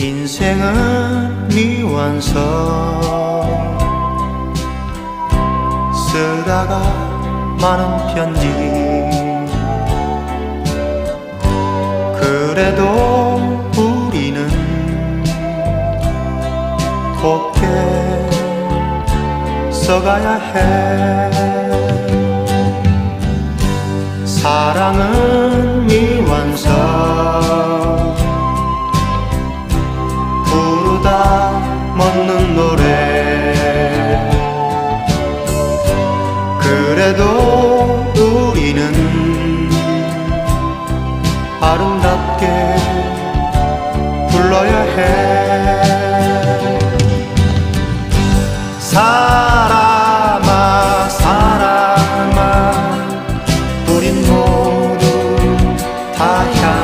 인생은 미완성. 쓰다가 많은 편지. 그래도 우리는 곱게 써가야 해. 사랑은 미완성 보다 먹는 노래. 그래도 우리는 아름답게 불러야 해. 사람아 사람아 우린 모두 다 향해.